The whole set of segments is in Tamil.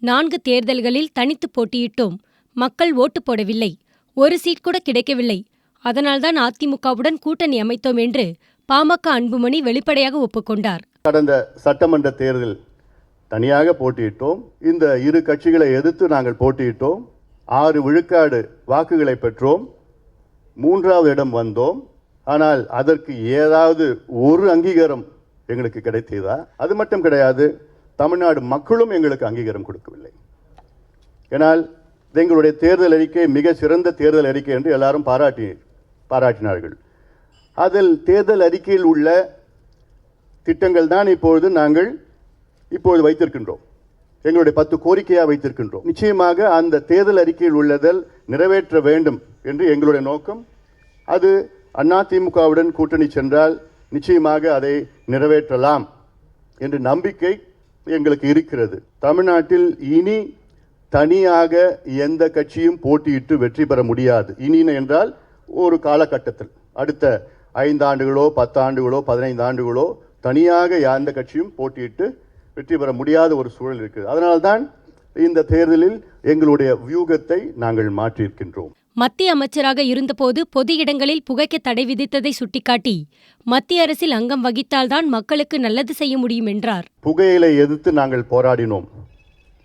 நான்கு தேர்தல்களில் தனித்து போட்டியிட்டோம். மக்கள் ஓட்டு போடவில்லை. ஒரு சீட் கூட கிடைக்கவில்லை. அதனால்தான் அதிமுகவுடன் கூட்டணி அமைத்தோம் என்று பாமக அன்புமணி வெளிப்படையாக ஒப்புக்கொண்டார். கடந்த சட்டமன்ற தேர்தல் தனியாக போட்டியிட்டோம். இந்த இரு கட்சிகளை எதிர்த்து நாங்கள் போட்டியிட்டோம். ஆறு விழுக்காடு வாக்குகளை பெற்றோம். மூன்றாவது இடம் வந்தோம். ஆனால் அதற்கு ஏதாவது ஒரு அங்கீகாரம் எங்களுக்கு கிடைத்ததா? அது மட்டும் கிடையாது. தமிழ்நாடு மக்களும் எங்களுக்கு அங்கீகாரம் கொடுக்கவில்லை. ஏனால் எங்களுடைய தேர்தல் அறிக்கை மிக சிறந்த தேர்தல் அறிக்கை என்று எல்லாரும் பாராட்டி பாராட்டினார்கள். அதில் தேர்தல் அறிக்கையில் உள்ள திட்டங்கள் தான் இப்பொழுது நாங்கள் இப்பொழுது வைத்திருக்கின்றோம். எங்களுடைய பத்து கோரிக்கையாக வைத்திருக்கின்றோம். நிச்சயமாக அந்த தேர்தல் அறிக்கையில் உள்ளதில் நிறைவேற்ற வேண்டும் என்று எங்களுடைய நோக்கம். அது அதிமுகவுடன் கூட்டணி சென்றால் நிச்சயமாக அதை நிறைவேற்றலாம் என்று நம்பிக்கை எங்களுக்கு இருக்கிறது. தமிழ்நாட்டில் இனி தனியாக எந்த கட்சியும் போட்டியிட்டு வெற்றி பெற முடியாது. இனி என்றால் ஒரு காலகட்டத்தில். அடுத்த ஐந்து ஆண்டுகளோ பதினைந்து ஆண்டுகளோ தனியாக எந்த கட்சியும் போட்டியிட்டு வெற்றி பெற முடியாத ஒரு சூழல் இருக்குது. அதனால்தான் இந்த தேர்தலில் எங்களுடைய வியூகத்தை நாங்கள் மாற்றியிருக்கின்றோம். மத்திய அமைச்சராக இருந்தபோது பொது இடங்களில் புகைக்க தடை விதித்ததை சுட்டிக்காட்டி மத்திய அரசில் அங்கம் வகித்தால்தான் மக்களுக்கு நல்லது செய்ய முடியும் என்றார். புகையிலை எதிர்த்து நாங்கள் போராடினோம்.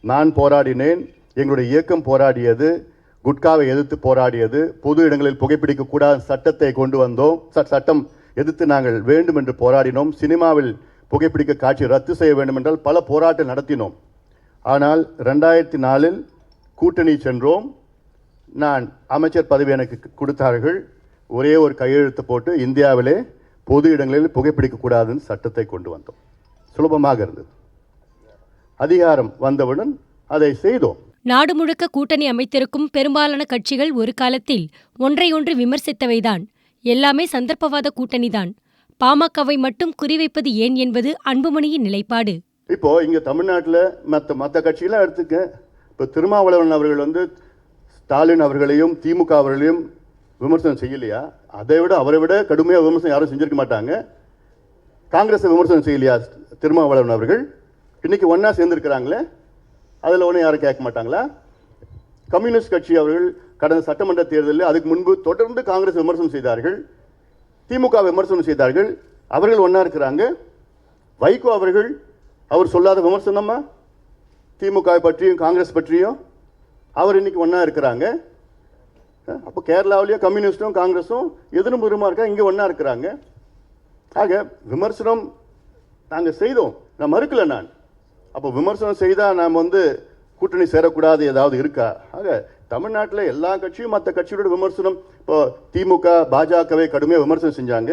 நான் போராடினேன் எங்களுடைய இயக்கம் போராடியது குட்காவை எதிர்த்து போராடியது பொது இடங்களில் புகைப்பிடிக்க கூடாத சட்டத்தை கொண்டு வந்தோம். ச- சட்டம் எதிர்த்து நாங்கள் வேண்டும் என்று போராடினோம். சினிமாவில் புகைப்பிடிக்க காட்சி ரத்து செய்ய வேண்டும் என்றால் பல போராட்டம் நடத்தினோம். ஆனால் ரெண்டாயிரத்தி நாலில் கூட்டணி சென்றோம். நான் அமைச்சர் பதவி எனக்கு கொடுத்தார்கள். ஒரே ஒரு கையெழுத்து போட்டு இந்தியாவிலே பொது இடங்களில் புகைப்பிடிக்க கூடாதுன்னு சட்டத்தை கொண்டு வந்தோம். சுலபமாக இருந்தது. அதிகாரம் வந்தவுடன் அதை செய்தோம். நாடு முழுக்க கூட்டணி அமைத்திருக்கும் பெரும்பாலான கட்சிகள் ஒரு காலத்தில் ஒன்றையொன்று விமர்சித்தவைதான். எல்லாமே சந்தர்ப்பவாத கூட்டணிதான். பாமகவை மட்டும் குறிவைப்பது ஏன் என்பது அன்புமணியின் நிலைப்பாடு. இப்போ இங்க தமிழ்நாட்டில் மற்ற மற்ற கட்சியெல்லாம் எடுத்துக்க இப்போ திருமாவளவன் அவர்கள் வந்து ஸ்டாலின் அவர்களையும் திமுக அவர்களையும் விமர்சனம் செய்யலையா? அதை விட அவரை விட கடுமையாக விமர்சனம் யாரும் செஞ்சிருக்க மாட்டாங்க. காங்கிரஸை விமர்சனம் செய்யலையா திருமாவளவன் அவர்கள்? இன்றைக்கி ஒன்றா சேர்ந்துருக்கிறாங்களே அதில் ஒன்றும் யாரும் கேட்க மாட்டாங்களா? கம்யூனிஸ்ட் கட்சி அவர்கள் கடந்த சட்டமன்ற தேர்தலில் அதுக்கு முன்பு தொடர்ந்து காங்கிரஸ் விமர்சனம் செய்தார்கள். திமுக விமர்சனம் செய்தார்கள். அவர்கள் ஒன்றா இருக்கிறாங்க. வைகோ அவர்கள் அவர் சொல்லாத விமர்சனமா? திமுக பற்றியும் காங்கிரஸ் பற்றியும்? அவர் இன்னைக்கு ஒன்றா இருக்கிறாங்க. அப்போ கேரளாவிலேயும் கம்யூனிஸ்டும் காங்கிரஸும் எதிரும் பெருமா இருக்கா? இங்கே ஒன்றா இருக்கிறாங்க. ஆக விமர்சனம் நாங்கள் செய்தோம். நான் மறுக்கலை நான். அப்போ விமர்சனம் செய்தால் நாம் வந்து கூட்டணி சேரக்கூடாது ஏதாவது இருக்கா? ஆக தமிழ்நாட்டில் எல்லா கட்சியும் மற்ற கட்சியோட விமர்சனம் இப்போ திமுக பாஜகவை கடுமையாக விமர்சனம் செஞ்சாங்க.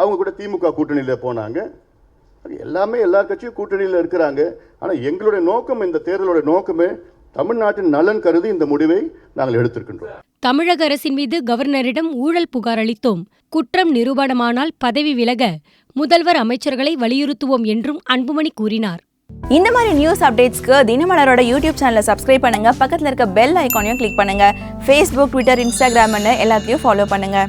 அவங்க கூட திமுக கூட்டணியில் போனாங்க. எல்லாமே எல்லா கட்சியும் கூட்டணியில் இருக்கிறாங்க. ஆனால் எங்களுடைய நோக்கம் இந்த தேர்தலோட நோக்கமே தமிழ்நாட்டின் நலன் கருதி இந்த முடிவை நாங்கள் எடுத்திருக்கின்றோம். தமிழக அரசின் மீது கவர்னரிடம் ஊழல் புகார் அளித்தோம். குற்றம் நிரூபணமானால் பதவி விலக முதல்வர் அமைச்சர்களை வலியுறுத்துவோம் என்றும் அன்புமணி கூறினார். இந்த மாதிரி நியூஸ் அப்டேட்ஸ்க்கு தினமலரோட யூடியூப் சேனலை சப்ஸ்கிரைப் பண்ணுங்க. பக்கத்துல இருக்க பெல் ஐகானையும் கிளிக் பண்ணுங்க. ஃபேஸ்புக் ட்விட்டர் இன்ஸ்டாகிராம்னு எல்லாத்தையும் ஃபாலோ பண்ணுங்க.